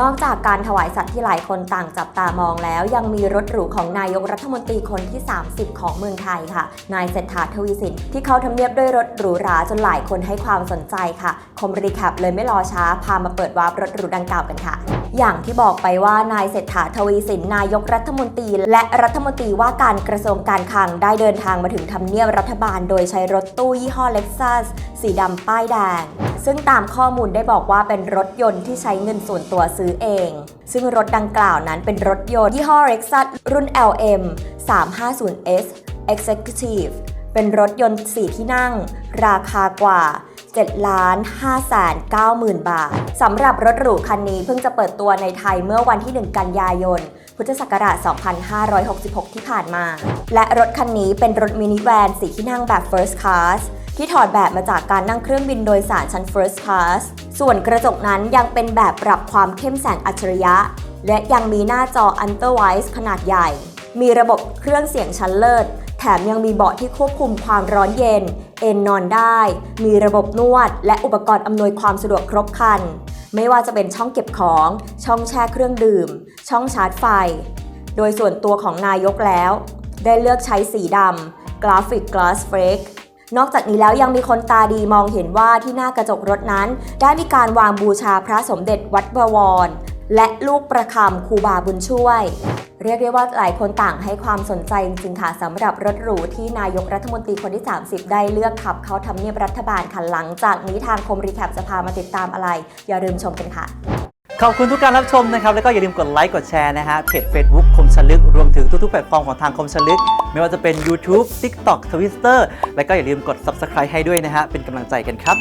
นอกจากการถวายสัตว์ที่หลายคนต่างจับตามองแล้ว ยังมีรถหรูของนายกรัฐมนตรีคนที่ 30 ของเมืองไทยค่ะ นายเศรษฐาทวีสิน ที่เขาทำเนียบด้วยรถหรูหราจนหลายคนให้ความสนใจค่ะ คมรีแคปเลยไม่รอช้าพามาเปิดวาร์ปรถหรูดังกล่าวกันค่ะ อย่างที่บอกไปว่านายเศรษฐาทวีสินนายกรัฐมนตรี และรัฐมนตรีว่าการกระทรวงการคลังได้เดินทางมาถึงทำเนียบรัฐบาล โดยใช้รถตู้ยี่ห้อ Lexus สีดำป้ายแดง ซึ่งตามข้อมูลได้บอกว่าเป็นรถยนต์ที่ใช้เงินส่วนตัวซื้อเอง ซึ่งรถดังกล่าวนั้นเป็นรถยนต์ยี่ห้อ Lexus รุ่น LM 350S Executive เป็นรถยนต์ 4 ที่นั่ง ราคากว่า 7ล้าน5แสน9หมื่นบาทสำหรับรถหรูคันนี้เพิ่งจะเปิดตัวในไทยเมื่อวันที่ 1 กันยายน พุทธศักราช 2566 ที่ผ่านมา และรถคันนี้เป็นรถมินิแวนสีที่นั่งแบบ First Class ที่ถอดแบบมาจากการนั่งเครื่องบินโดยสารชั้น First Class ส่วนกระจกนั้นยังเป็นแบบปรับความเข้มแสงอัจฉริยะ และยังมีหน้าจอ Underwise ขนาดใหญ่ มีระบบเครื่องเสียงชั้นเลิศแถมยังมีเบาะที่ควบคุมความร้อนเย็น เอนนอนได้ มีระบบนวด และอุปกรณ์อำนวยความสะดวกครบครัน ไม่ว่าจะเป็นช่องเก็บของ ช่องแช่เครื่องดื่ม ช่องชาร์จไฟ โดยส่วนตัวของนายกแล้ว ได้เลือกใช้สีดำกราฟิก Glass f r e a k นอกจากนี้แล้วยังมีคนตาดีมองเห็นว่าที่หน้ากระจกรถนั้น ได้มีการวางบูชาพระสมเด็จวัดบวร และลูกประคำครูบาบุญช่วย เรียกได้ว่าหลายคนต่างให้ความสนใจจริงๆค่ะสำหรับรถหรูที่นายกรัฐมนตรีคนที่ 30 ได้เลือกขับเข้าทำเนียบรัฐบาลค่ะหลังจากนี้ทางคมรีแคปจะพามาติดตามอะไร อย่าลืมชมกันค่ะ ขอบคุณทุกการรับชมนะครับ แล้วก็อย่าลืมกดไลค์กดแชร์นะฮะเพจ Facebook คมชลึก รวมถึงทุกๆแพลตฟอร์มของทางคมชลึก ไม่ว่าจะเป็น YouTube TikTok Twitter แล้วก็อย่าลืมกด Subscribe ให้ด้วยนะฮะเป็นกำลังใจกันครับ